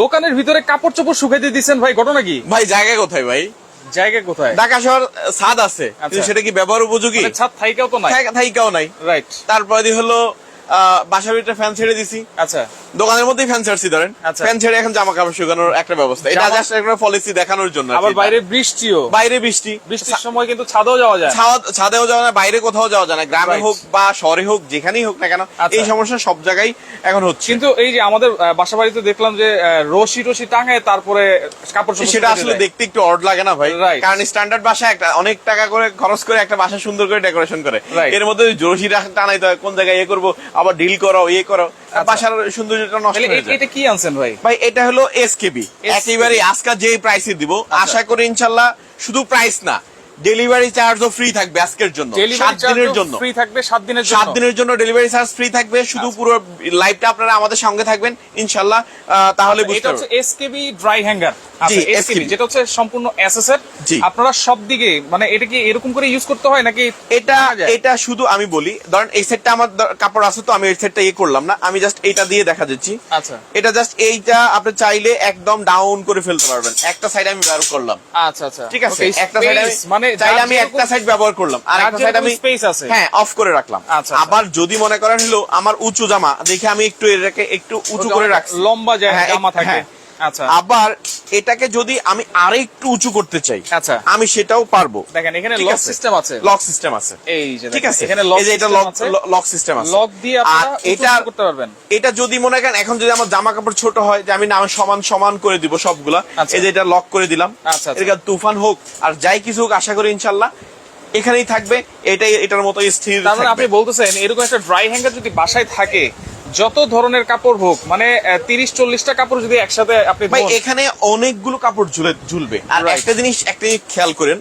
দোকানের ভিতরে কাপড় চোপড় শুকাইতে দিচ্ছেন ভাই ঘটনা কি? ভাই জায়গা কোথায় ভাই? জায়গা কোথায়? ঢাকা শহর ছাদ আছে। কিন্তু আচ্ছা। সেটা কি ব্যবহার উপযোগী? মানে ছাদ থাইকাও তো নাই? থাইকাও নাই। রাইট তারপরে হলো বাসার ভিতরে ফ্যান ছেড়ে দিছি। আচ্ছা। দোকানের মধ্যেই ফ্যান ছাড়ছি ধরেন। আচ্ছা। ফ্যান ছেড়ে এখন জামা কাপড় শুকানোর একটা ব্যবস্থা। এটা জাস্ট একটা পলিসি দেখানোর জন্য আবার বাইরে বৃষ্টিও। বাইরে বৃষ্টি। বৃষ্টির সময় কিন্তু ছাদেও যাওয়া যায়। ছাদেও যাওয়া যায় বাইরে কোথাও যাওয়া যায় না। গ্রামে হোক বা শহরে হোক যেখানেই হোক না কেন আচ্ছা। এই সমস্যা সব জায়গায় এখন হচ্ছে। কিন্তু এই যে আমাদের বাসা বাড়িতে দেখলাম যে রশি টসি টাঙায় তারপরে কাপড় সেটা আসলে দেখতে একটু অড লাগে না ভাই. কারণ স্ট্যান্ডার্ড বাসা একটা অনেক টাকা করে খরচ করে একটা বাসা সুন্দর করে ডেকোরেশন করে। এর মধ্যে জোরসি টানাইতে হয় কোন জায়গায় ইয়ে করব আবার ডিল করো ইয়ে করো বাসার সৌন্দর্যটা নষ্ট হয়ে যায়। এটা কি আনছেন ভাই? ভাই এটা হলো এসকেবি একেবারে আজকে যে প্রাইসে দিব আচ্ছা। আশা করি ইনশাল্লাহ শুধু প্রাইস না ডেলিভারি চার্জও ফ্রি থাকবে আজকের জন্য সাত দিনের জন্য। ফ্রি থাকবে সাত দিনের সাত দিনের জন্য ডেলিভারি চার্জ ফ্রি থাকবে শুধু আচ্ছা। পুরো লাইভটা আপনারা আমাদের সঙ্গে থাকবেন ইনশাল্লাহ তাহলে বুঝতে এটা হচ্ছে এসকেবি ড্রাই হ্যাঙ্গার আচ্ছা যেটা হচ্ছে সম্পূর্ণ আপনারা সব দিকে মানে এটা কি এরকম করে ইউজ করতে হয় নাকি এটা এটা শুধু আমি বলি ধরেন এই সেটটা আমার কাপড় আছে তো আমি এই সেটটা ইয়ে করলাম না আমি জাস্ট এইটা দিয়ে দেখা দিচ্ছি। আচ্ছা। এটা জাস্ট এইটা আপনি চাইলে একদম ডাউন করে ফেলতে পারবেন। একটা সাইড আমি ব্যবহার করলাম। আচ্ছা আচ্ছা। ঠিক আছে? একটা সাইড space, মানে চাইলে আমি একটা সাইড ব্যবহার করলাম আর একটা সাইড আমি স্পেস আছে। হ্যাঁ অফ করে রাখলাম আচ্ছা, আচ্ছা। আবার যদি মনে করেন হলো আমার উঁচু জামা দেখে আমি একটু এটাকে একটু উঁচু করে রাখছি লম্বা জায়গা হ্যাঁ, জামা থাকে হ্যাঁ। আবার এটাকে যদি আমি আরেকটু উঁচু করতে চাই আচ্ছা। আমি সেটাও পারব। দেখেন এখানে লক সিস্টেম আছে? লক সিস্টেম আছে। এই যে ঠিক আছে? এখানে লক এই যে এটা লক লক সিস্টেম আছে। লক দিয়ে আর আপনারা এটা করতে পারবেন। এটা যদি মনে করেন এখন যদি আমার জামা কাপড় ছোট হয় যে আমি না সমান সমান করে দিব সবগুলা আচ্ছা। এই যে এটা লক করে দিলাম আচ্ছা, আচ্ছা। এটা তুফান হোক আর যাই কিছু হোক আশা করি ইনশাল্লাহ এখানেই থাকবে এটাই এটার মতো স্থির আপনি বলতেছেন এরকম একটা ড্রাই হ্যাঙ্গার যদি বাসায় থাকে যত ধরনের কাপড় হোক মানে তিরিশ চল্লিশটা কাপড় যদি একসাথে আপনি ভাই এখানে অনেকগুলো কাপড় ঝুলে ঝুলবে। আর একটা জিনিস একটা জিনিস খেয়াল করেন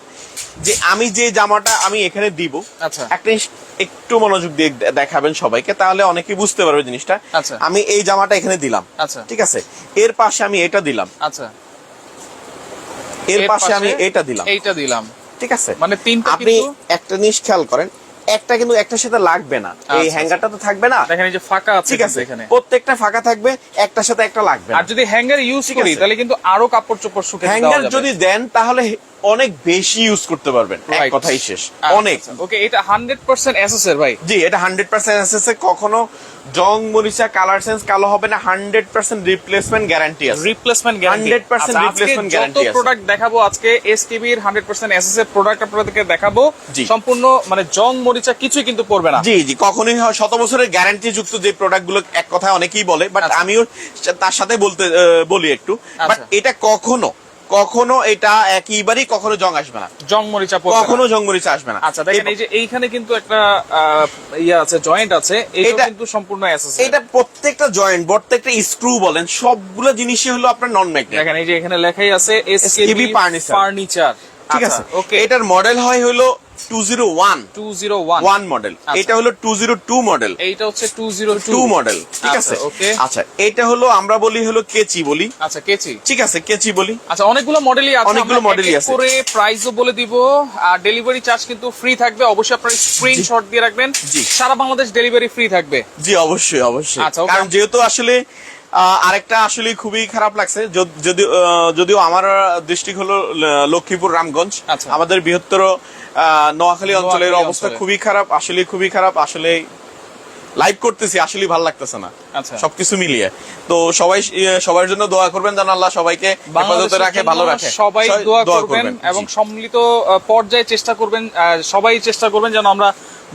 যে আমি যে জামাটা আমি এখানে দিব আচ্ছা। একটা জিনিস একটু মনোযোগ দিয়ে দেখাবেন সবাইকে তাহলে অনেকেই বুঝতে পারবে জিনিসটা। আচ্ছা। আমি এই জামাটা এখানে দিলাম আচ্ছা। ঠিক আছে? এর পাশে আমি এটা দিলাম। আচ্ছা। এর পাশে আমি এটা দিলাম। এইটা দিলাম। ঠিক আছে? মানে তিনটা আপনি একটা জিনিস খেয়াল করেন একটা কিন্তু একটার সাথে লাগবে না। এই আচ্ছা, হ্যাঙ্গারটা তো থাকবে না? দেখেন এই যে ফাঁকা আছে ঠিক আছে। এখানে। প্রত্যেকটা ফাঁকা থাকবে একটার সাথে একটা লাগবে আর যদি হ্যাঙ্গার ইউজ করি তাহলে কিন্তু আরও কাপড় চোপড় শুকিয়ে হ্যাঙ্গার যদি দেন তাহলে অনেক বেশি ইউজ করতে পারবেন। এক কথাই শেষ। আচ্ছা, অনেক। ওকে এটা হান্ড্রেড পার্সেন্ট এসএসআর ভাই। জি এটা হান্ড্রেড পার্সেন্ট এসএসআর কখনো জং মরিচা কালার সেন্স কালো হবে না হান্ড্রেড পার্সেন্ট রিপ্লেসমেন্ট গ্যারান্টি আছে রিপ্লেসমেন্ট গ্যারান্টি 100% replacement যত guarantee আছে। প্রোডাক্ট দেখাবো আজকে এসটিভির 100% এসএসএর প্রোডাক্ট আপনাদেরকে দেখাবো সম্পূর্ণ মানে জং মরিচা কিছুই কিন্তু পড়বে না জি জি কখনোই শত বছরের গ্যারান্টি যুক্ত যে প্রোডাক্টগুলো এক কথায় অনেকেই বলে বাট আচ্ছা। আমিও তার সাথে বলতে বলি একটু বাট আচ্ছা। এটা কখনো কখনো এটা একইবারই কখনো জং আসবে না। জং মরিচা পড়বে কখনো জং মরিচা আসবে না। আচ্ছা দেখেন এই যে এইখানে কিন্তু একটা ইয়া আছে জয়েন্ট আছে এটা কিন্তু সম্পূর্ণ এসএস এটা প্রত্যেকটা জয়েন্ট প্রত্যেকটা স্ক্রু বলেন সবগুলো জিনিসই হলো আপনার নন ম্যাগনেট দেখেন এই যে এখানে লেখাই আছে এসকেবি ফার্নিচার ঠিক আছে? ওকে এটার মডেল হয় হলো two zero one. 201 one. Model. আচ্ছা। এটা হলো টু জিরো টু মডেল। এইটা হচ্ছে 202 মডেল ঠিক আছে? ওকে। আচ্ছা এটা হলো আমরা বলি হলো কেচি বলি। আচ্ছা কেচি। ঠিক আছে কেচি বলি। আচ্ছা অনেকগুলো মডেলই আছে অনেকগুলো মডেলই এক এক আছে। করে প্রাইসও বলে দিব। আর ডেলিভারি চার্জ কিন্তু ফ্রি থাকবে। অবশ্যই আপনারা স্ক্রিনশট দিয়ে রাখবেন। জি। সারা বাংলাদেশ ডেলিভারি ফ্রি থাকবে। জি অবশ্যই অবশ্যই। আচ্ছা, কারণ যেহেতু আসলে আরেকটা আসলে খুবই খারাপ লাগছে। যদ- যদিও আমার ডিস্ট্রিক্ট হলো লক্ষ্মীপুর রামগঞ্জ। আমাদের বৃহত্তর নোয়াখালী অঞ্চলের অবস্থা খুবই খারাপ আসলে খুবই খারাপ আসলে লাইভ করতেছি আসলে ভালো লাগতেছে না। আচ্ছা। সবকিছু মিলিয়ে। তো সবাই সবার জন্য দোয়া করবেন যেন আল্লাহ সবাইকে হেফাজতে রাখে ভালো রাখে। সবাই দোয়া করবেন এবং সম্মিলিত পর্যায়ে চেষ্টা করবেন সবাই চেষ্টা করবেন যেন আমরা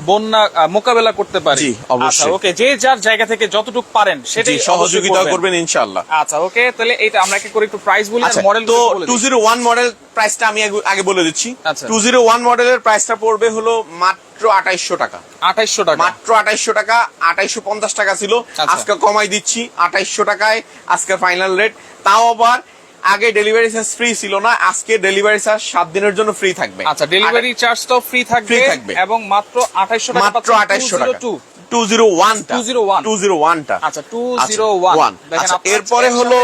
বন্যা মোকাবেলা করতে পারি। জি, অবশ্যই। আচ্ছা ওকে যে যার জায়গা থেকে যতটুকু পারেন সেটাই সহযোগিতা করবেন। ইনশাআল্লাহ। আচ্ছা ওকে তাহলে এটা আমরা কি করে একটু প্রাইস বলি আর আচ্ছা মডেল তো টু জিরো ওয়ান মডেল প্রাইসটা আমি আগে- বলে দিচ্ছি। আচ্ছা। টু জিরো ওয়ান মডেলের প্রাইসটা পড়বে হলো মাত্র আঠাইশশো টাকা। আঠাইশশো টাকা। মাত্র আঠাইশশো টাকা আঠাইশশো পঞ্চাশ টাকা ছিল। আচ্ছা। আজকে কমাই দিচ্ছি আঠাইশশো টাকায় আজকে ফাইনাল রেট তাও আবার আগে ডেলিভারি চার্জ ফ্রি ছিল না আজকে ডেলিভারি চার্জ সাত দিনের জন্য ফ্রি থাকবে। আচ্ছা ডেলিভারি চার্জটাও ফ্রি থাকবে থাকবে। এবং মাত্র আঠাইশশো টাকা মাত্র 2800 টাকা। টু। জিরো ওয়ানটা 201 টু। জিরো ওয়ানটা আচ্ছা 201 দেখেন আচ্ছা, এরপরে হলো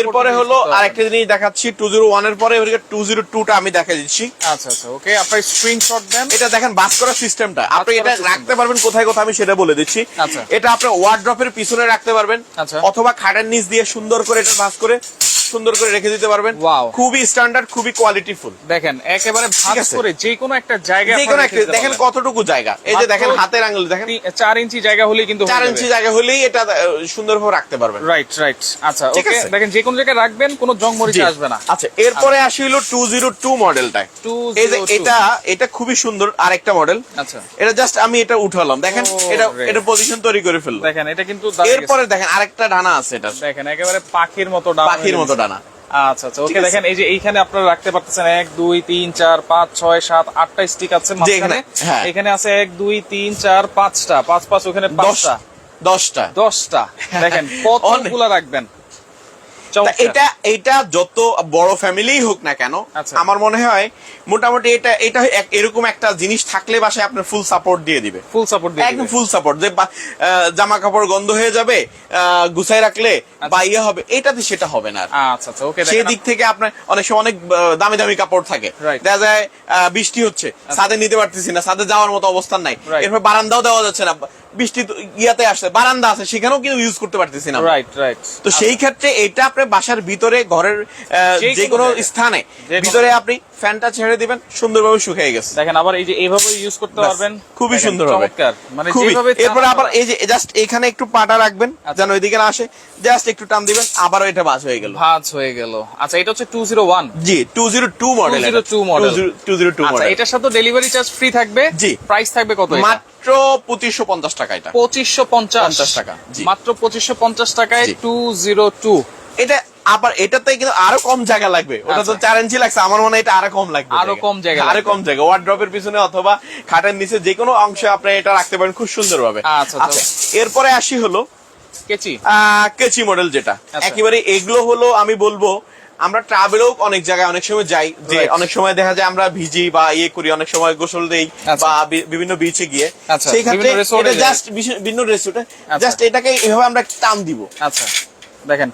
এরপরে হলো আরেকটা জিনিস দেখাচ্ছি টু জিরো ওয়ানের পরে টু জিরো টুটা আমি দেখা দিচ্ছি। আচ্ছা আচ্ছা ওকে আপনার স্ক্রিনশট দেন। এটা দেখেন বাস করার সিস্টেমটা আপনি এটা রাখতে পারবেন কোথায় কোথায় আমি সেটা বলে দিচ্ছি। আচ্ছা। এটা আপনি ওয়ার্ড্রপের পিছনে রাখতে পারবেন। আচ্ছা। অথবা খাটের নিচ দিয়ে সুন্দর করে এটা ভাঁজ করে সুন্দর করে রেখে দিতে পারবেন. খুবই স্ট্যান্ডার্ড খুবই কোয়ালিটিফুল দেখেন একেবারে আছে। করে যে কোনো একটা জায়গায় যে কোনো একটা দেখেন কতটুকু জায়গা। এই যে দেখেন হাতের আঙ্গুল দেখেন। চার ইঞ্চি জায়গা হলেই কিন্তু চার ইঞ্চি জায়গা হলেই এটা সুন্দরভাবে রাখতে পারবেন। রাইট রাইট আচ্ছা ওকে দেখেন যে কোনো জায়গায় রাখবেন কোনো জং। মরিচা আসবে না। আচ্ছা এরপরে আসি হলো টু জিরো টু মডেলটা এই যে 202 এটা এটা খুবই সুন্দর আরেকটা মডেল আচ্ছা। এটা জাস্ট আমি এটা উঠালাম। দেখেন এটা এটা পজিশন তৈরি করে ফেলল। দেখেন এটা কিন্তু এরপরে দেখেন আরেকটা ডানা আছে এটা দেখেন একেবারে পাখির মতো ডানা পাখির মতো গেছে। ডানা আচ্ছা আচ্ছা ওকে দেখেন এই যে এইখানে আপনারা রাখতে পারতেছেন এক দুই তিন চার পাঁচ ছয় সাত আটটা স্টিক আছে মাঝখানে এখানে- হ্যাঁ। এখানে আছে এক দুই তিন চার পাঁচটা। পাঁচ পাঁচ ওখানে পাঁচটা। দশটা। দশটা। দেখেন কতগুলা রাখবেন তা চমৎকার। এটা এটা যত বড় ফ্যামিলি হোক না কেন আচ্ছা। আমার মনে হয় মোটামুটি এটা এটা এরকম একটা জিনিস থাকলে বাসায় আপনার ফুল সাপোর্ট দিয়ে দিবে। ফুল সাপোর্ট দিয়ে একদম ফুল সাপোর্ট যে জামা কাপড় গন্ধ হয়ে যাবে আহ, গুছাই রাখলে বা ইয়ে হবে এটাতে সেটা হবে না। আচ্ছা আচ্ছা ওকে সেই দিক থেকে আপনার অনেক সময় অনেক দামি দামি কাপড় থাকে. দেখা যায় বৃষ্টি হচ্ছে ছাদে নিতে পারতেছি না ছাদে যাওয়ার মতো অবস্থান নাই. এরপর বারান্দাও দেওয়া যাচ্ছে না। বৃষ্টি ইয়াতে আসছে বারান্দা আছে সেখানেও কিন্তু ইউজ করতে পারতেছি না রাইট রাইট তো সেই ক্ষেত্রে এটা আপনার বাসার ভিতরে ঘরের যে কোনো স্থানে ভিতরে আপনি ফ্যানটা ছেড়ে দিবেন সুন্দরভাবে শুকিয়ে গেছে। দেখেন আবার এই যে এইভাবে ইউজ করতে পারবেন। খুবই সুন্দর হবে। মানে যেভাবে এরপরে আবার এই যে জাস্ট এখানে একটু পাটা রাখবেন আচ্ছা। যেন ওইদিকে না আসে। জাস্ট একটু টান দিবেন আবারও এটা বাজ হয়ে গেল। ভাঁজ হয়ে গেল। আচ্ছা এটা হচ্ছে টু জিরো ওয়ান জি two zero two model 202 model। Two zero two আচ্ছা মডেল এটার সাথে ডেলিভারি চার্জ ফ্রি থাকবে। জি। প্রাইস থাকবে কত মাত্র পঁচিশশো পঞ্চাশ টাকা। এটা পঁচিশশো পঞ্চাশ। টাকা, মাত্র পঁচিশশো পঞ্চাশ টাকায় টু জিরো টু এটা আবার এটাতে কিন্তু আরও কম জায়গা লাগবে। ওটা তো আচ্ছা। চার ইঞ্চি লাগছে আমার মনে হয় এটা আরও কম লাগবে আরও কম জায়গা আরও কম জায়গা। ওয়ার্ড্রপের পিছনে অথবা খাটের নিচে যে কোনো অংশে আপনি এটা রাখতে পারেন খুব সুন্দর ভাবে আচ্ছা, তো- এরপরে আসি হলো কেচি। আহ, কেচি মডেল যেটা। আচ্ছা। একেবারে এগুলো হলো আমি বলব আমরা ট্রাভেলেও অনেক জায়গায় অনেক সময় যাই। যে অনেক সময় দেখা যায় আমরা ভিজি বা ইয়ে করি অনেক সময় গোসল দেই আচ্ছা। বা বিভিন্ন বিচে গিয়ে। আচ্ছা, সেই ক্ষেত্রে এটা জাস্ট বিভিন্ন আচ্ছা। জাস্ট এটাকে এভাবে আমরা টান দিব। আচ্ছা দেখেন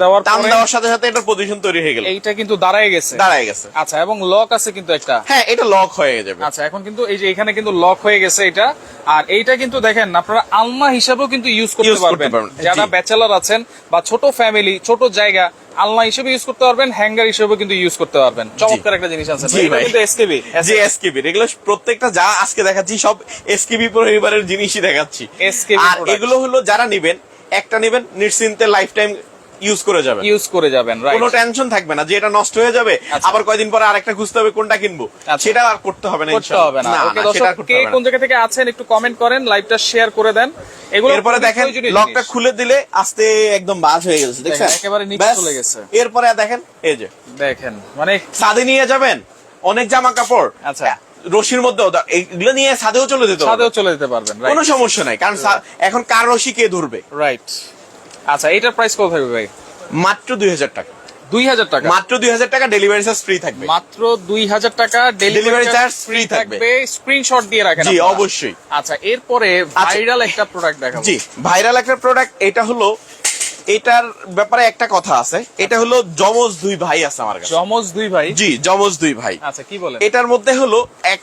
দেওয়ার দেওয়ার সাথে সাথে পজিশন তৈরি হয়ে গেল। এইটা কিন্তু দাঁড়ায় গেছে। দাঁড়ায় গেছে। আচ্ছা এবং লক আছে কিন্তু একটা। হ্যাঁ এটা লক হয়ে যাবে। আচ্ছা এখন কিন্তু এই যে এখানে কিন্তু লক হয়ে গেছে এটা। আর এইটা কিন্তু দেখেন আপনারা আলনা হিসাবেও কিন্তু ইউজ করতে পারবেন। যারা। ব্যাচেলার আছেন বা ছোট ফ্যামিলি ছোট জায়গা আলনা হিসেবে ইউজ করতে পারবেন হ্যাঙ্গার হিসেবে কিন্তু ইউজ করতে পারবেন। চমৎকার একটা জিনিস আছে। কিন্তু এসকেবি জি এসকেবি এগুলো প্রত্যেকটা যা আজকে দেখাচ্ছি সব এসকেবি পরিবারের জিনিসই দেখাচ্ছি। এসকেবি আর। এগুলো হলো যারা নেবেন একটা নেবেন নিশ্চিন্তে লাইফ টাইম ইউজ করে যাবেন। ইউজ করে যাবেন কোনো টেনশন থাকবে না যে এটা নষ্ট হয়ে যাবে আচ্ছা। আবার কয়দিন পরে আরেকটা খুঁজতে হবে কোনটা কিনবো। আচ্ছা। সেটা আর করতে হবে না করতে হবে না। ওকে দর্শক কে কোন জায়গা থেকে আছেন একটু কমেন্ট করেন লাইভটা শেয়ার করে দেন। এগুলো এরপরে দেখেন লকটা খুলে দিলে আস্তে একদম বাজ হয়ে গেছে দেখছেন? দেখেন, একেবারে নিচে চলে গেছে। এরপরে দেখেন এই যে। দেখেন মানে সাদে নিয়ে যাবেন অনেক জামা কাপড় আচ্ছা। রশির মধ্যেও এগুলো নিয়ে সাদেও চলে যেতে ছাদেও চলে যেতে পারবেন কোনো সমস্যা নাই কারণ এখন কার রশি কে ধরবে? রাইট আচ্ছা এটার প্রাইস কত থাকবে ভাই? মাত্র দুই হাজার টাকা। দুই হাজার টাকা? মাত্র দুই হাজার টাকা ডেলিভারি চার্জ ফ্রি থাকবে। মাত্র দুই হাজার টাকা ডেলিভারি চার্জ ফ্রি থাকবে। থাকবে। স্ক্রিনশট দিয়ে রাখেন জি অবশ্যই। আচ্ছা এরপরে ভাইরাল একটা প্রোডাক্ট দেখাবো। জি ভাইরাল একটা প্রোডাক্ট এটা হলো এটার ব্যাপারে একটা কথা আছে। এটা হলো যমজ দুই ভাই আছে আমার কাছে। জমজ দুই ভাই? জি যমজ দুই ভাই। আচ্ছা কি বলেন? এটার মধ্যে হলো এক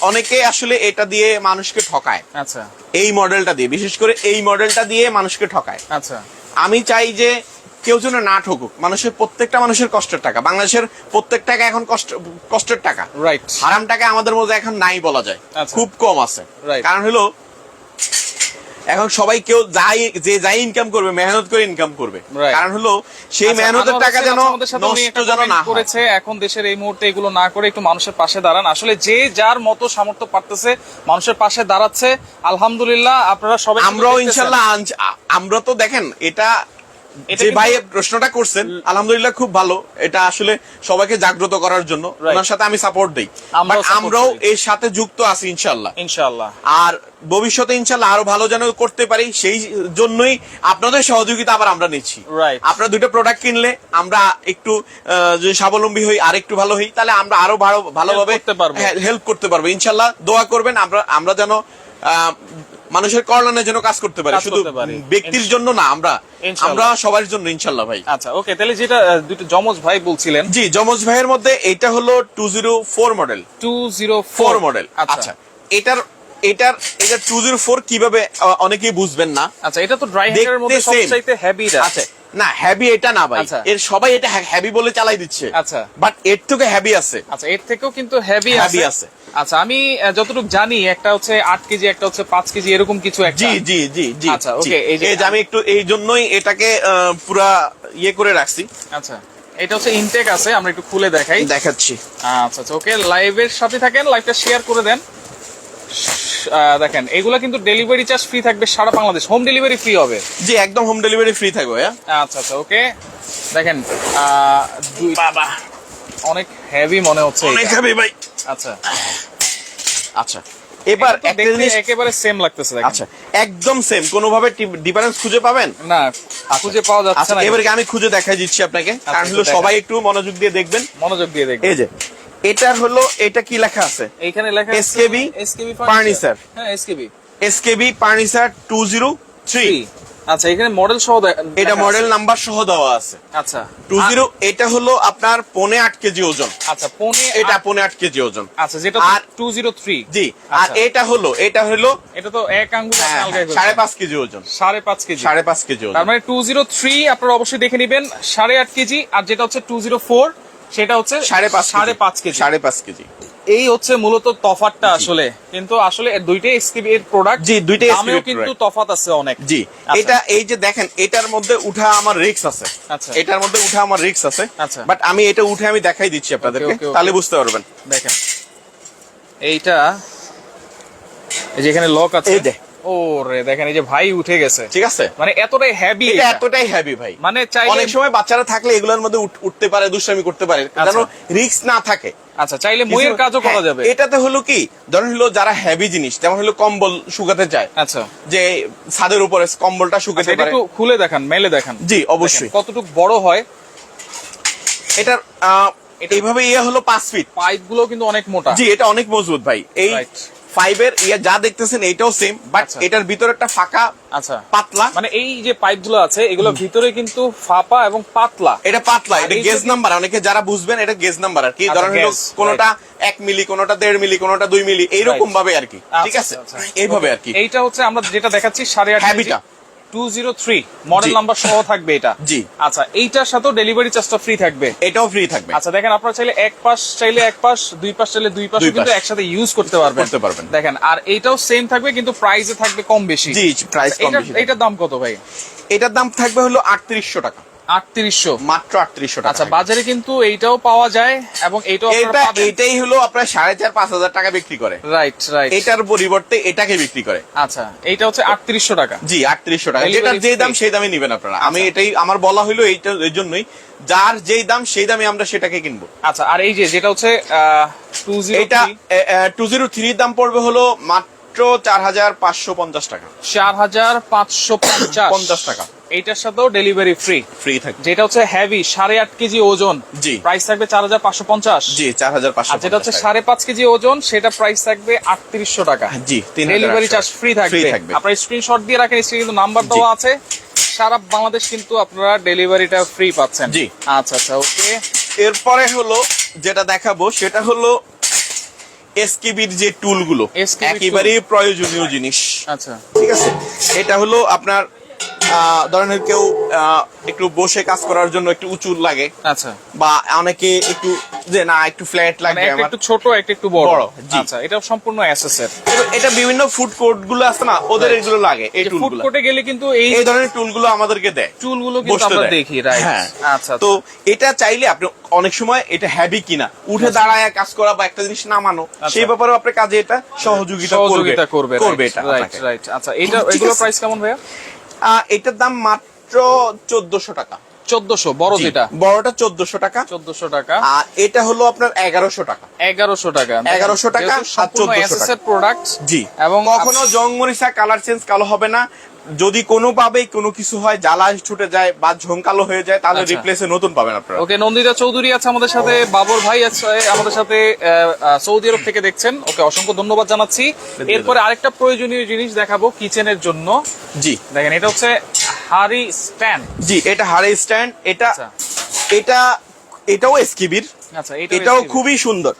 অনেকে আসলে এটা দিয়ে মানুষকে ঠকায়। আচ্ছা। এই মডেলটা দিয়ে বিশেষ করে এই মডেলটা দিয়ে মানুষকে ঠকায়। আচ্ছা। আমি চাই যে কেউ যেন না ঠকুক। মানুষের প্রত্যেকটা মানুষের কষ্টের টাকা। বাংলাদেশের প্রত্যেক টাকা এখন কষ্ট কষ্টের টাকা। রাইট হারাম টাকা আমাদের মধ্যে এখন নাই বলা যায়। আচ্ছা। খুব কম আছে. কারণ হলো এখন সবাই কেউ যাই যে যাই ইনকাম করবে মেহনত করে ইনকাম করবে। কারণ হলো সেই আচ্ছা, মেহনতের টাকা যেন নষ্ট যেন না করেছে এখন দেশের এই মুহূর্তে এগুলো না করে একটু মানুষের পাশে দাঁড়ান। আসলে যে যার মতো সামর্থ্য পারতেছে মানুষের পাশে দাঁড়াচ্ছে আলহামদুলিল্লাহ আপনারা সবাই আমরাও। ইনশাল্লাহ আমরা তো দেখেন এটা যে ভাই প্রশ্নটা করছেন আলহামদুলিল্লাহ খুব ভালো। এটা আসলে সবাইকে জাগ্রত করার জন্য। ওনার সাথে আমি সাপোর্ট দিই। আমরাও আমরাও এর সাথে যুক্ত আছি ইনশাল্লাহ ইনশাআল্লাহ। আর ভবিষ্যতে ইনশাল্লাহ আরও ভালো যেন করতে পারি সেই জন্যই আপনাদের সহযোগিতা আবার আমরা নিচ্ছি. আপনারা দুটো প্রোডাক্ট কিনলে আমরা একটু যদি স্বাবলম্বী হই আর একটু ভালো হই তাহলে আমরা আরও ভালো ভালোভাবে। হেল্প করতে পারব। ইনশাল্লাহ দোয়া করবেন। আমরা আমরা যেন মানুষের কল্যাণের জন্য কাজ করতে পারি। শুধু ব্যক্তির জন্য না আমরা আমরা সবার জন্য ইনশাল্লাহ ভাই। আচ্ছা ওকে তাহলে যেটা দুটো জমজ ভাই বলছিলেন। জি যমজ ভাইয়ের মধ্যে এটা হলো two zero four model two zero four model আচ্ছা। এটার এটার এটা টু জিরো ফোর কীভাবে অনেকেই বুঝবেন না। আচ্ছা এটা তো ড্রাই হ্যান্ডের মধ্যে সবচাইতে হেভি আচ্ছা না হ্যাভি এটা না ভাই। আচ্ছা। এর সবাই এটা হ্যাভি বলে চালাই দিচ্ছে। আচ্ছা। বাট এর থেকে হ্যাভি আছে। আচ্ছা এর থেকেও কিন্তু হেভি Heavy আছে। আছে। আচ্ছা আমি যতটুকু জানি একটা হচ্ছে আট কেজি একটা হচ্ছে পাঁচ কেজি এরকম কিছু জি জি জি জি আচ্ছা, okay, এই যে- আমি একটু এই জন্যই এটাকে পুরা ইয়ে করে রাখছি। আচ্ছা এটা হচ্ছে ইনটেক আছে আমরা একটু খুলে দেখাই। দেখাচ্ছি। আচ্ছা আচ্ছা ওকে লাইভের সাথে থাকেন লাইভটা শেয়ার করে দেন। দেখেন এগুলা কিন্তু ডেলিভারি চার্জ ফ্রি থাকবে সারা বাংলাদেশ। হোম ডেলিভারি ফ্রি হবে। জি একদম হোম ডেলিভারি ফ্রি থাকবে আচ্ছা আচ্ছা ওকে দেখেন দুই- বাবা। অনেক হেভি মনে হচ্ছে অনেক। হ্যাভি ভাই। আচ্ছা। আচ্ছা। এবার একটা জিনিস একেবারে সেম লাগতেছে আচ্ছা একদম সেম কোনোভাবে ডিফারেন্স খুঁজে পাবেন? না খুঁজে পাওয়া যাচ্ছে আচ্ছা না এবারে আমি খুঁজে দেখাই দিচ্ছি আপনাকে। কারণ হলো সবাই একটু মনোযোগ দিয়ে দেখবেন। মনোযোগ দিয়ে দেখবেন। এই যে এটার হলো এটা কি লেখা আছে? এইখানে লেখা SKB SKB Furniture। হ্যাঁ SKB SKB furniture two zero three আচ্ছা এখানে মডেল সহ এটা মডেল নাম্বার সহ দেওয়া আছে। আচ্ছা। টু জিরো এটা হলো আপনার পনে আট কেজি ওজন। আচ্ছা পনে এটা পনে আট কেজি ওজন। আচ্ছা যেটা আর- টু জিরো থ্রি জি আর আচ্ছা। এটা হলো এটা হলো এটা তো এক আঙ্গুল হ্যাঁ, হ্যাঁ, সাড়ে পাঁচ কেজি ওজন। সাড়ে পাঁচ কেজি। সাড়ে পাঁচ কেজি ওজন। তার মানে টু জিরো থ্রি আপনারা অবশ্যই দেখে নেবেন সাড়ে আট কেজি আর যেটা হচ্ছে টু জিরো ফোর সেটা হচ্ছে সাড়ে পাঁচ সাড়ে পাঁচ কেজি। সাড়ে পাঁচ কেজি। এই হচ্ছে মূলত তফাতটা আসলে কিন্তু আসলে দুইটাই এসকেবি এর প্রোডাক্ট জি, দুইটাই SKB কিন্তু তফাত আছে অনেক জি আচ্ছা। এটা এই যে দেখেন এটার মধ্যে উঠা আমার রিস্ক আছে আচ্ছা। এটার মধ্যে উঠা আমার রিস্ক আছে আচ্ছা। বাট আমি এটা উঠে আমি দেখাই দিচ্ছি আপনাদেরকে. তাহলে বুঝতে পারবেন দেখেন এইটা এই যে এখানে লক আছে এই যে। ও রে দেখেন এই যে ভাই উঠে গেছে। ঠিক আছে? মানে এতটাই হেভি এটা এতটাই হেভি ভাই। মানে চাইলে অনেক সময় বাচ্চারা থাকলে এগুলোর মধ্যে উঠতে পারে দুষ্টামি করতে পারে যেন রিক্স না থাকে। আচ্ছা চাইলে মইয়ের কাজও করা হ্যাঁ, যাবে। এটাতে হলো কি? ধরেন হলো যারা হেভি জিনিস যেমন হলো কম্বল শুকাতে চায় আচ্ছা। যে ছাদের উপরে কম্বলটা আচ্ছা, শুকাতে এটা পারে। একটু খুলে দেখান মেলে দেখান। জি অবশ্যই। কতটুকু বড় হয়। এটার এইভাবে ইয়ে হলো পাঁচ ফিট পাইপগুলো কিন্তু অনেক মোটা। জি এটা অনেক মজবুত ভাই। এই ফাইভ এর ইয়া যা দেখতেছেন এটাও সেম বাট আচ্ছা। এটার ভিতরে একটা ফাঁকা আচ্ছা। পাতলা। মানে এই যে পাইপ আছে এগুলো ভিতরে কিন্তু ফাঁপা এবং পাতলা। এটা পাতলা এটা গেজ নাম্বার অনেকে যারা বুঝবেন এটা গেজ নাম্বার আর কি। আচ্ছা, ধরেন কোনটা এক মিলি কোনটা দেড় মিলি কোনটা দুই মিলি এইরকম ভাবে আর কি ঠিক আচ্ছা, আছে? এইভাবে আর কি। এইটা হচ্ছে আমরা যেটা দেখাচ্ছি সাড়ে আট হ্যাবিটা 203 মডেল নাম্বার সহ থাকবে এটা। জি। আচ্ছা এইটার সাথে ডেলিভারি চার্জটা ফ্রি থাকবে। এটাও ফ্রি থাকবে। আচ্ছা দেখেন আপনার চাইলে এক পাশ চাইলে এক পাশ দুই পাশ চাইলে দুই পাশ কিন্তু একসাথে ইউজ করতে পারবেন। করতে পারবেন। দেখেন আর এইটাও সেম থাকবে কিন্তু প্রাইসে থাকবে কম বেশি। জি প্রাইস আচ্ছা, কম বেশি এটার দাম কত ভাই? এটার দাম থাকবে হলো 3800 টাকা। আটত্রিশশো। মাত্র আটত্রিশশো আচ্ছা বাজারে কিন্তু এইটাও পাওয়া যায় এবং এইটাও এটা এটাই হলো আপনার সাড়ে চার পাঁচ হাজার টাকা বিক্রি করে। রাইট রাইট এটার পরিবর্তে এটাকে বিক্রি করে। আচ্ছা এইটা হচ্ছে আটত্রিশশো টাকা। জি আটত্রিশশো টাকা। যেটার যে দাম সেই দামে নিবেন আপনারা। আমি আচ্ছা। এটাই আমার বলা হলো এইটা এই জন্যই। যার যেই দাম সেই দামে আমরা সেটাকে কিনবো। আচ্ছা আর এই যে যেটা হচ্ছে এটা টু জিরো থ্রির দাম পড়বে হলো মাত্র চার হাজার পাঁচশো পঞ্চাশ টাকা। চার হাজার পাঁচশো পঞ্চাশ টাকা। এইটার সাথেও ডেলিভারি ফ্রি ফ্রি থাকবে। যেটা হচ্ছে হেভি সাড়ে আট কেজি ওজন। জি। প্রাইস থাকবে চার হাজার পাঁচশো পঞ্চাশ। জি চার হাজার পাঁচশো আর যেটা হচ্ছে সাড়ে পাঁচ কেজি ওজন সেটা প্রাইস থাকবে আটত্রিশশো টাকা। জি, ডেলিভারি চার্জ ফ্রি থাকবে। আপনার স্ক্রিনশট দিয়ে রাখেন স্ক্রিনে কিন্তু নাম্বার দেওয়া আছে। সারা বাংলাদেশ কিন্তু আপনারা ডেলিভারিটা ফ্রি পাচ্ছেন। জি। আচ্ছা আচ্ছা ওকে এরপরে হলো যেটা দেখাবো সেটা হলো এসকিবির যে টুলগুলো। একেবারেই প্রয়োজনীয় জিনিস। আচ্ছা। ঠিক আছে? এটা হলো আপনার ধরেন কেউ একটু বসে কাজ করার জন্য একটু উঁচু লাগে আচ্ছা। বা অনেকে একটু যে না একটু ফ্ল্যাট লাগে লাগবে আমার। একটু ছোট একটা একটু বড়। আচ্ছা এটা সম্পূর্ণ এসএস এটা বিভিন্ন ফুড কোর্টগুলো আছে না ওদের এগুলো লাগে এই টুল ফুড কোর্টে গেলে কিন্তু এই এই ধরনের টুলগুলো আমাদেরকে দেয় চুলগুলো কিন্তু বসতে আমরা দেখি রাইট হ্যাঁ। আচ্ছা তো এটা চাইলে আপনি অনেক সময় এটা হ্যাভি কিনা উঠে দাঁড়ায় কাজ করা বা একটা জিনিস নামানো আচ্ছা। সেই ব্যাপারে আপনার কাজে এটা সহযোগিতা সহযোগিতা করবে করবে এটা রাইট রাইট আচ্ছা এটা এগুলো প্রাইস কেমন ভাইয়া? এটার দাম মাত্র চোদ্দশো টাকা। চোদ্দশো বড় যেটা? বড়টা চোদ্দশো টাকা। চোদ্দশো টাকা। আর এটা হলো আপনার এগারোশো টাকা। এগারোশো টাকা। এগারোশো টাকা আর 1400 প্রোডাক্ট জি। এবং কখনো জং মরিচা কালার চেঞ্জ কালো হবে না। যদি কোনোভাবে কোনো কিছু হয় জ্বালা ছুটে যায় বা ঝোঁকালো হয়ে যায় তাহলে আচ্ছা। রিপ্লেসে নতুন পাবেন আপনারা। ওকে নন্দিতা চৌধুরী আছে আমাদের সাথে বাবর ভাই আছে আমাদের সাথে সৌদি আরব থেকে দেখছেন। ওকে অসংখ্য ধন্যবাদ জানাচ্ছি। এরপরে আরেকটা প্রয়োজনীয় জিনিস দেখাবো কিচেনের জন্য। জি। দেখেন এটা হচ্ছে হারি স্ট্যান্ড। জি এটা হারে স্ট্যান্ড এটা আচ্ছা। এটা এটাও এসকিবির আচ্ছা এটাও খুবই সুন্দর।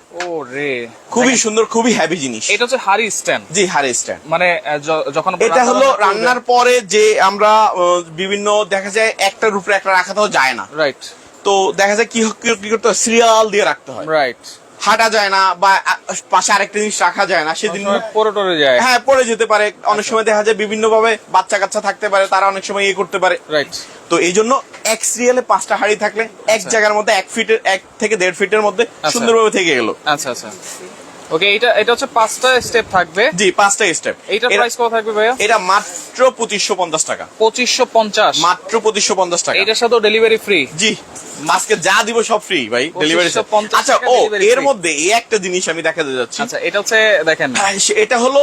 খুবই সুন্দর খুবই হ্যাভি জিনিস। এটা হচ্ছে হারি স্ট্যান্ড জি হারি স্ট্যান্ড মানে যখন এটা হলো রান্নার পরে যে আমরা বিভিন্ন দেখা যায় একটা উপরে একটা রাখা তো যায় না। রাইট তো দেখা যায় কি কি- কি করতে সিরিয়াল দিয়ে রাখতে হয়। রাইট হাঁটা যায় না বা পাশে আরেকটা জিনিস রাখা যায় না সেদিন পরে টরে যায়। হ্যাঁ পরে যেতে পারে। অনেক সময় দেখা যায় বিভিন্ন ভাবে বাচ্চা কাচ্চা থাকতে পারে তারা অনেক সময় ইয়ে করতে পারে। রাইট তো এই জন্য এক সিরিয়ালে পাঁচটা হাড়ি থাকলে এক আচ্ছা। জায়গার মধ্যে এক ফিটের এক থেকে দেড় ফিটের মধ্যে আচ্ছা। সুন্দরভাবে থেকে গেল। আচ্ছা আচ্ছা। ওকে এটা এটা হচ্ছে পাঁচটা স্টেপ থাকবে। জি পাঁচটা স্টেপ এইটার প্রাইস কত থাকবে ভাইয়া? এটা মাত্র পঁচিশশো পঞ্চাশ টাকা। পঁচিশশো পঞ্চাশ। মাত্র পঁচিশশো পঞ্চাশ টাকা। এটার সাথেও ডেলিভারি ফ্রি জি আজকে যা দিব সব ফ্রি ভাই ডেলিভারি আচ্ছা ও এর মধ্যে এই একটা জিনিস আমি দেখাতে যাচ্ছি। আচ্ছা এটা হচ্ছে দেখেন। হ্যাঁ, এটা হলো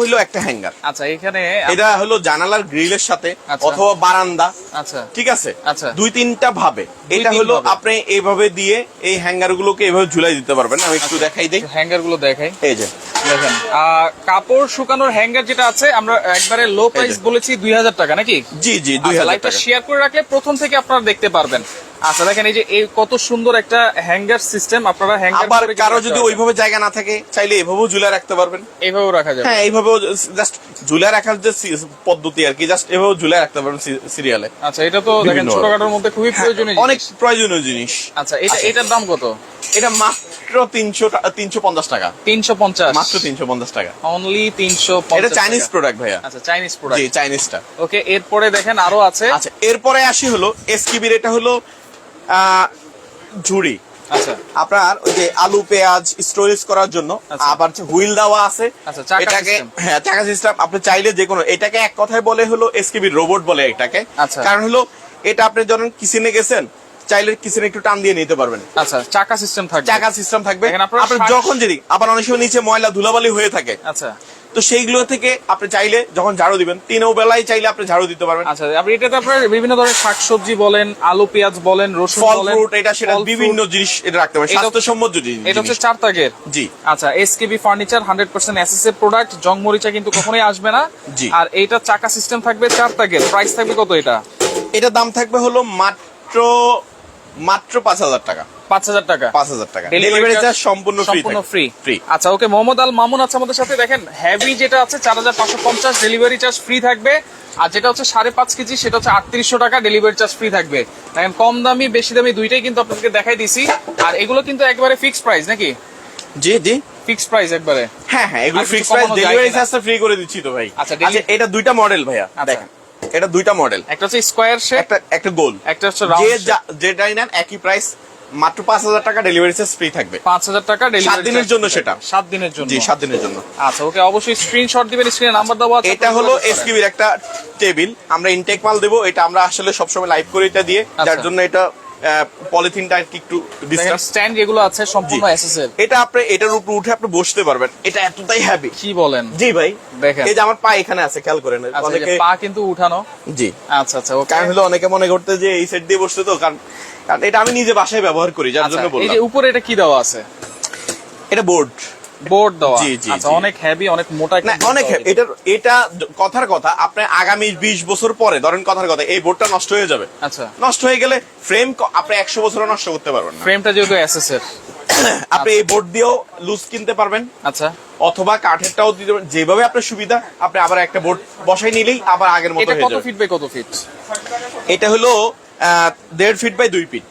হলো একটা হ্যাঙ্গার আচ্ছা এখানে এটা হলো জানালার গ্রিলের সাথে আচ্ছা। অথবা বারান্দা। আচ্ছা। ঠিক আছে? আচ্ছা। দুই তিনটা ভাবে। এটা হলো আপনি এইভাবে দিয়ে এই হ্যাঙ্গার গুলোকে এইভাবে ঝুলাই দিতে পারবেন। আমি একটু দেখাই দিই। হ্যাঙ্গারগুলো দেখাই। এই যে। দেখেন কাপড় শুকানোর হ্যাঙ্গার যেটা আছে আমরা একবারে লো প্রাইস বলেছি দুই হাজার টাকা নাকি? জি জি দুই লাইভটা টাকা। শেয়ার করে রাখলে প্রথম থেকে আপনারা দেখতে পারবেন। আচ্ছা দেখেন এই যে এই কত সুন্দর একটা হ্যাঙ্গার সিস্টেম আপনারা হ্যাঙ্গার আবার কারও যদি ওইভাবে জায়গা না থাকে চাইলে এভাবেও ঝুলে রাখতে পারবেন। এইভাবেও রাখা যাবে। হ্যাঁ এইভাবেও জাস্ট ঝুলে রাখার যে পদ্ধতি আর কি জাস্ট এভাবেও ঝুলে রাখতে পারবেন সিরিয়ালে আচ্ছা এটা তো দেখেন ছোটখাটোর মধ্যে খুবই প্রয়োজনীয় অনেক প্রয়োজনীয় জিনিস। আচ্ছা এটা এটার দাম কত? এটা মাত্র তিনশো তিনশো পঞ্চাশ টাকা। তিনশো পঞ্চাশ। মাত্র তিনশো পঞ্চাশ টাকা। অনলি তিনশো এটা চাইনিজ প্রোডাক্ট ভাইয়া। আচ্ছা চাইনিজ জি প্রোডাক্ট চাইনিজটা ওকে এরপরে দেখেন আরও আছে। আচ্ছা এরপরে আসি হলো এসকিবির এটা হলো ঝুড়ি। আচ্ছা। আপনার ওই যে আলু পেঁয়াজ স্টোরেজ করার জন্য আচ্ছা। আবার হুইল দেওয়া আছে আচ্ছা, এটাকে হ্যাঁ চাকা সিস্টেম আপনি চাইলে যে কোনো এটাকে এক কথায় বলে হলো এসকেবি রোবট বলে এটাকে। আচ্ছা। কারণ হলো এটা আপনি যখন কিচেনে গেছেন চাইলে কিচেনে একটু টান দিয়ে নিতে পারবেন। আচ্ছা চাকা সিস্টেম থাকবে। চাকা সিস্টেম থাকবে। শাক- যখন আবার অনেক সময় নিচে ময়লা ধুলাবালি হয়ে থাকে। আচ্ছা। তো সেইগুলো থেকে আপনি চাইলে যখন ঝাড়ু দিবেন তিনও বেলায় চাইলে আপনি ঝাড়ু দিতে পারবেন। আচ্ছা আপনি এটাতে আপনার বিভিন্ন ধরনের শাকসবজি বলেন আলু পেঁয়াজ বলেন রসুন ফল বলেন ফ্রুট এটা সেটা বিভিন্ন জিনিস এটা রাখতে পারবেন স্বাস্থ্যসম্মত জিনিস। এটা হচ্ছে চার তাগের জি। আচ্ছা SKB furniture hundred percent SSA product জং মরিচা কিন্তু কখনোই আসবে না। জি। আর এইটা চাকা সিস্টেম থাকবে চার তাগের প্রাইস থাকবে কত এটা? এটা দাম থাকবে হলো মাত্র মাত্র পাঁচ হাজার টাকা। পাঁচ হাজার টাকা। পাঁচ হাজার টাকা। ডেলিভারি চার্জ সম্পূর্ণ সম্পূর্ণ ফ্রি ফ্রি আচ্ছা ওকে মোহাম্মদ আল মামুন আছে আমাদের সাথে। দেখেন হেভি যেটা আছে চার হাজার পাঁচশো পঞ্চাশ ডেলিভারি চার্জ ফ্রি থাকবে। আর যেটা হচ্ছে সাড়ে পাঁচ কেজি সেটা হচ্ছে আটত্রিশশো টাকা ডেলিভারি চার্জ ফ্রি থাকবে। দেখেন কম দামি বেশি দামি দুইটাই কিন্তু আপনাদেরকে দেখাই দিছি। আর এগুলো কিন্তু একবারে ফিক্স প্রাইস নাকি? জি জি। ফিক্স প্রাইস একবারে। হ্যাঁ হ্যাঁ এগুলো ফিক্স প্রাইস ডেলিভারি? চার্জটা ফ্রি করে দিচ্ছি তো ভাই। আচ্ছা, আচ্ছা এটা দুইটা মডেল ভাইয়া আচ্ছা। দেখেন। এটা দুইটা মডেল। একটা হচ্ছে স্কোয়ার শেপ একটা একটা গোল। একটা হচ্ছে রাউন্ড যে যেটাই নেন একই প্রাইস মাত্র পাঁচ হাজার টাকা ডেলিভারি চার্জ ফ্রি থাকবে। পাঁচ হাজার টাকা সাত দিনের জন্য সেটা। সাত দিনের জন্য। জি সাত দিনের জন্য। আচ্ছা ওকে অবশ্যই স্ক্রিনশট দিবেন স্ক্রিনে নাম্বার দেওয়া আছে এটা হলো। এসকিবির একটা টেবিল আমরা ইনটেক মাল দেবো এটা আমরা আসলে সবসময় লাইভ করি এটা দিয়ে যার আচ্ছা। জন্য এটা পলিথিনটা একটু দেখেন ডিস্টেন্স স্ট্যান্ড যেগুলো আছে সম্পূর্ণ। এসএসএল এটা আপনি এটার উপর উঠে আপনি বসতে পারবেন। এটা এতটাই হ্যাভি কি বলেন? জি ভাই। দেখেন। এই যে আমার পা এখানে আছে খেয়াল করেন। আচ্ছা অনেকে পা কিন্তু উঠানো। জি। আচ্ছা আচ্ছা কারণ হলো অনেকে মনে করতে যে এই সেট দিয়ে বসতে তো কারণ এটা আমি নিজে বাসায় ব্যবহার করি যার আচ্ছা, জন্য এই যে উপরে এটা কি দেওয়া আছে? এটা বোর্ড বোর্ড দেওয়া। আচ্ছা অনেক হেভি অনেক মোটা না অনেক heavy। এটা কথার কথা আপনি আগামী বিশ বছর পরে ধরেন কথার কথা এই বোর্ডটা নষ্ট হয়ে যাবে। আচ্ছা। নষ্ট হয়ে গেলে ফ্রেম আপনি একশো বছরও নষ্ট করতে পারবেন না। ফ্রেমটা যেহেতু এসএস এর। আপনি এই বোর্ড দিয়েও লুজ কিনতে পারবেন। আচ্ছা। অথবা কাঠেরটাও দিতে পারবেন। যেভাবে আপনার সুবিধা আপনি আবার একটা বোর্ড বসাই নিলেই আবার আগের মতো এটা হয়ে কত যাবে। ফিট বাই কত ফিট এটা হলো দেড় ফিট বাই দুই ফিট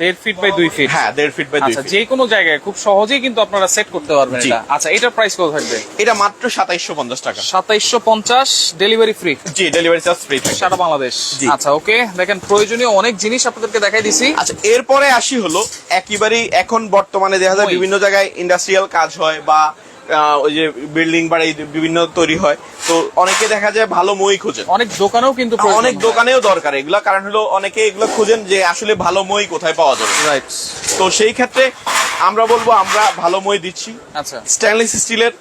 দেড় ফিট বাই দুই ফিট হ্যাঁ দেড় ফিট বাই দুই আচ্ছা ফিট যে কোনো জায়গায় খুব সহজেই কিন্তু আপনারা সেট করতে পারবেন এটা। আচ্ছা এটার প্রাইস কত থাকবে? এটা মাত্র সাতাইশশো পঞ্চাশ টাকা। সাতাইশশো পঞ্চাশ ডেলিভারি ফ্রি জি ডেলিভারি চার্জ ফ্রি সারা বাংলাদেশ? আচ্ছা ওকে দেখেন প্রয়োজনীয় অনেক জিনিস আপনাদেরকে দেখাই দিছি। আচ্ছা এরপরে আসি হলো একেবারেই এখন বর্তমানে দেখা যায় বিভিন্ন জায়গায় ইন্ডাস্ট্রিয়াল কাজ হয় বা ওই যে বিল্ডিং বাড়ি বিভিন্ন তৈরি হয়। তো অনেকে দেখা যায় ভালো মই খোঁজেন। অনেক দোকানেও কিন্তু অনেক দোকানেও দরকার এগুলা। কারণ হলো অনেকে এগুলো খোঁজেন যে আসলে ভালো মই কোথায় পাওয়া যাবে। রাইট তো সেই ক্ষেত্রে আমরা বলব আমরা ভালো মই দিচ্ছি। আচ্ছা। স্টেনলেস স্টিলের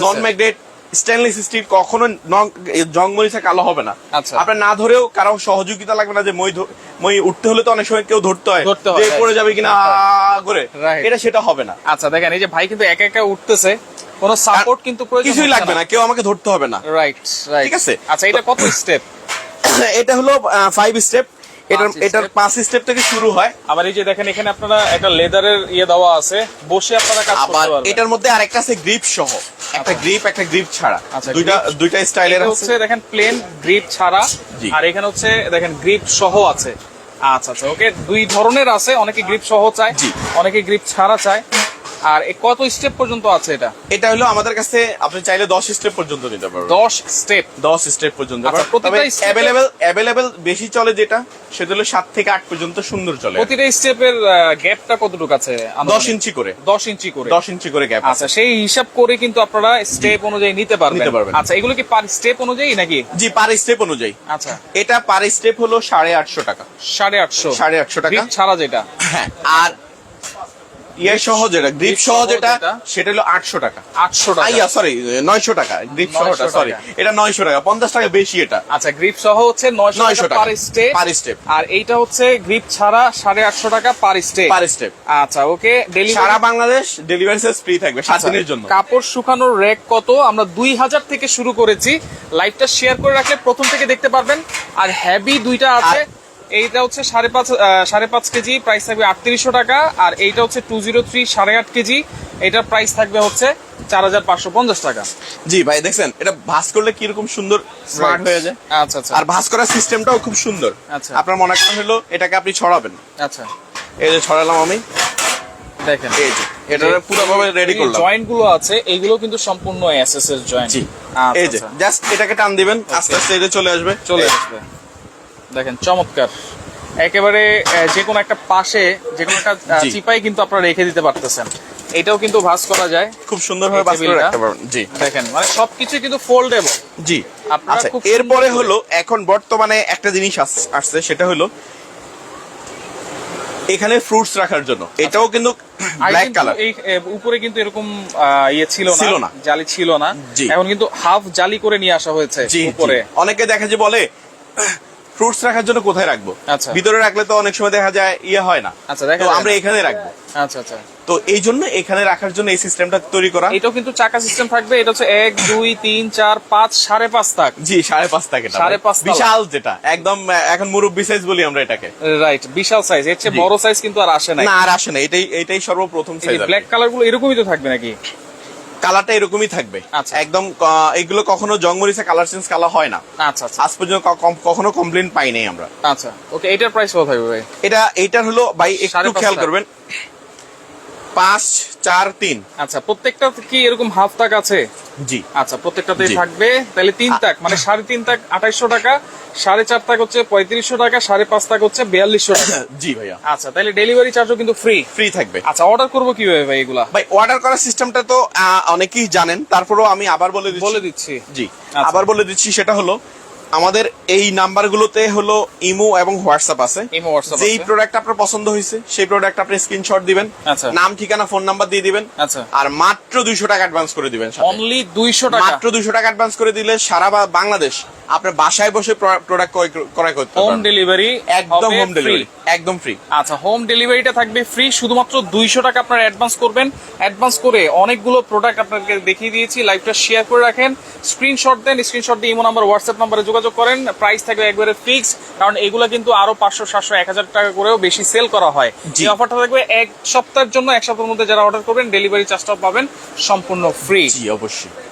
নন ম্যাগনেট স্টেনলেস স্টিল কখনো নং- জং মরিচা কালো হবে না। আচ্ছা। আপনার না ধরেও কারও সহযোগিতা লাগবে না যে মই মই উঠতে হলে তো অনেক সময় কেউ ধরতে হয় পড়ে যাবে কিনা করে। এটা সেটা হবে না। আচ্ছা দেখেন এই যে ভাই কিন্তু একা একা উঠতেছে কোনো সাপোর্ট কিন্তু প্রয়োজন কিছুই লাগবে না। কেউ আমাকে ধরতে হবে না। রাইট রাইট ঠিক আছে? আচ্ছা এটা কত স্টেপ এটা হলো ফাইভ স্টেপ এটার এটার পাঁচ স্টেপ থেকে শুরু হয়। আবার এই যে দেখেন এখানে আপনারা একটা লেদারের ইয়ে দেওয়া আছে। বসে আপনারা কাজ করতে পারবেন। এটার মধ্যে আরেকটা আছে গ্রিপ সহ। একটা গ্রিপ একটা গ্রিপ ছাড়া। আচ্ছা, দুইটা দুইটা স্টাইলের হচ্ছে দেখেন প্লেন গ্রিপ ছাড়া। আর এখানে হচ্ছে দেখেন গ্রিপ সহ আছে। আচ্ছা আচ্ছা ওকে দুই ধরনের আছে অনেকে গ্রিপ সহ চায়। অনেকে গ্রিপ ছাড়া চায়। আর কত স্টেপ পর্যন্ত আছে এটা? এটা হলো আমাদের কাছে আপনি চাইলে দশ স্টেপ পর্যন্ত নিতে পারবেন। দশ স্টেপ দশ স্টেপ পর্যন্ত। আচ্ছা, তবে প্রতিটা অ্যাভেলেবেল অ্যাভেলেবেল বেশি চলে যেটা সেটা হলো সাত থেকে আট পর্যন্ত সুন্দর চলে। প্রতিটা স্টেপের গ্যাপটা কতটুকু আছে দশ ইঞ্চি করে। দশ ইঞ্চি করে। দশ ইঞ্চি করে গ্যাপ আচ্ছা সেই হিসাব করে কিন্তু আপনারা স্টেপ অনুযায়ী নিতে পারবেন। নিতে পারবেন। আচ্ছা এগুলো কি পার স্টেপ অনুযায়ী নাকি? জি পার স্টেপ অনুযায়ী। আচ্ছা। এটা পার স্টেপ হলো সাড়ে আটশো টাকা। সাড়ে আটশো। সাড়ে আটশো টাকা। ছাড়া যেটা। হ্যাঁ আর ইয়ে সহ যেটা গ্রিপ সহ যেটা সেটা হলো আটশো টাকা। আটশো টাকা। আইয়া সরি নয়শো টাকা গ্রিপ সহটা সরি এটা নয়শো টাকা পঞ্চাশ টাকা বেশি এটা। আচ্ছা গ্রিপ সহ হচ্ছে নয়শো টাকা পার স্টেপ পার স্টেপ আর এইটা হচ্ছে গ্রিপ ছাড়া সাড়ে আটশো টাকা পার স্টেপ পার স্টেপ আচ্ছা ওকে সারা বাংলাদেশ ডেলিভারি চার্জ ফ্রি থাকবে সাত দিনের জন্য। কাপড় শুকানোর রেক কত? আমরা দুই হাজার থেকে শুরু করেছি। লাইভটা শেয়ার করে রাখলে প্রথম থেকে দেখতে পারবেন। আর হ্যাভি দুইটা আছে। এইটা হচ্ছে সাড়ে পাঁচ সাড়ে পাঁচ কেজি প্রাইস থাকবে আটত্রিশশো টাকা আর এইটা হচ্ছে টু জিরো থ্রি সাড়ে আট কেজি এটার প্রাইস থাকবে হচ্ছে চার হাজার পাঁচশো পঞ্চাশ টাকা। জি ভাই দেখছেন এটা ভাস করলে কীরকম সুন্দর স্মার্ট. হয়ে যায়। আচ্ছা আচ্ছা। আর ভাস করার সিস্টেমটাও খুব সুন্দর। আচ্ছা। আপনার মনে করেন হলো এটাকে আপনি ছড়াবেন। আচ্ছা। এই যে ছড়ালাম আমি। দেখেন। এই যে এটা পুরোভাবে রেডি করলাম। জয়েন্টগুলো আছে এইগুলো কিন্তু সম্পূর্ণ এসএস এর জয়েন্ট জি। এই যে জাস্ট এটাকে টান দিবেন আস্তে আস্তে এটা চলে আসবে। চলে আসবে। দেখেন চমৎকার। একেবারে যে কোনো একটা পাশে যে কোনো একটা চিপাই কিন্তু আপনারা রেখে দিতে পারতেছেন। এটাও কিন্তু ভাঁজ করা যায়। খুব সুন্দরভাবে বাস করে রাখতে পারবেন জি। দেখেন মানে সবকিছু কিন্তু ফোল্ডেবল জি। আপনারা আচ্ছা খুব এরপরে হলো এখন বর্তমানে একটা জিনিস আসছে সেটা হলো এখানে ফ্রুটস রাখার জন্য। এটাও কিন্তু ব্ল্যাক কালার এই উপরে কিন্তু এরকম ইয়ে ছিল না ছিল না। জালি ছিল না। এখন কিন্তু হাফ জালি করে নিয়ে আসা হয়েছে উপরে। অনেকে দেখা যে বলে ফ্রুটস রাখার জন্য কোথায় রাখব? আচ্ছা। ভিতরে রাখলে তো অনেক সময় দেখা যায় ইয়ে হয় না। আচ্ছা, তো আমরা এখানে রাখব। আচ্ছা আচ্ছা। তো এই জন্য এখানে রাখার জন্য এই সিস্টেমটা তৈরি করা। এটাও কিন্তু চাকা সিস্টেম থাকবে। এটা হচ্ছে এক দুই তিন চার পাঁচ সাড়ে পাঁচ তাক। জি সাড়ে পাঁচ টাকা সাড়ে পাঁচ বিশাল যেটা। একদম এখন মুরব্বি সাইজ বলি আমরা এটাকে। রাইট বিশাল সাইজ এর চেয়ে বড় সাইজ কিন্তু আর আসে না আর আসে না। এটাই এটাই সর্বপ্রথম সাইজ ব্ল্যাক কালারগুলো এরকমই তো থাকবে নাকি? কালারটা এরকমই থাকবে। আচ্ছা। একদম এগুলো কখনো জংমরিচা কালার চেঞ্জ কালার হয় না। আচ্ছা আচ্ছা। আজ পর্যন্ত কখনো কমপ্লেন পাই নাই আমরা। আচ্ছা। ওকে এটার প্রাইস কত থাকবে ভাই? এটা এইটার হলো ভাই একটু খেয়াল করবেন পাঁচ চার তিন। আচ্ছা প্রত্যেকটা কি এরকম হাফ তাক আছে? জি। আচ্ছা প্রত্যেকটাতে থাকবে। তাহলে তিন তাক মানে সাড়ে তিন তাক আঠাইশশো টাকা সাড়ে চার তাক হচ্ছে পঁয়ত্রিশশো টাকা সাড়ে পাঁচ তাক হচ্ছে বিয়াল্লিশশো টাকা। জি ভাইয়া। আচ্ছা তাহলে ডেলিভারি চার্জও কিন্তু ফ্রি ফ্রি থাকবে। আচ্ছা অর্ডার করব কীভাবে ভাই এগুলা? ভাই অর্ডার করার সিস্টেমটা তো অনেকেই জানেন। তারপরেও আমি আবার বলে বলে দিচ্ছি। জি। আচ্ছা। আবার বলে দিচ্ছি সেটা হলো আমাদের এই নাম্বারগুলোতে হলো ইমো এবং হোয়াটসঅ্যাপ আছে ইমো হোয়াটসঅ্যাপ যেই প্রোডাক্ট আপনার পছন্দ হয়েছে সেই প্রোডাক্ট আপনি স্ক্রিনশট দিবেন আচ্ছা। নাম ঠিকানা ফোন নাম্বার দিয়ে দিবেন আচ্ছা। আর মাত্র দুইশো টাকা অ্যাডভান্স করে দিবেন অনলি দুইশো টাকা মাত্র দুইশো টাকা অ্যাডভান্স করে দিলে সারা বাংলাদেশ আপনার বাসায় বসে প্রোডাক্ট ক্রয় করতে হোম ডেলিভারি একদম হোম ডেলিভারি একদম ফ্রি আচ্ছা হোম ডেলিভারিটা থাকবে ফ্রি শুধুমাত্র দুইশো টাকা আপনারা অ্যাডভান্স করবেন। অ্যাডভান্স করে অনেকগুলো প্রোডাক্ট আপনাকে দেখিয়ে দিয়েছি। লাইভটা শেয়ার করে রাখেন। স্ক্রিনশট দেন। স্ক্রিনশট দিয়ে ইমো নাম্বার হোয়াটসঅ্যাপ নাম্বারে যোগাযোগ করেন। প্রাইস থাকবে একবারে ফিক্স কারণ এগুলো কিন্তু আরও পাঁচশো সাতশো এক হাজার টাকা করেও বেশি সেল করা হয়। যে অফারটা থাকবে এক সপ্তাহের জন্য এক সপ্তাহের মধ্যে যারা অর্ডার করবেন ডেলিভারি চার্জটাও পাবেন সম্পূর্ণ ফ্রি জি অবশ্যই।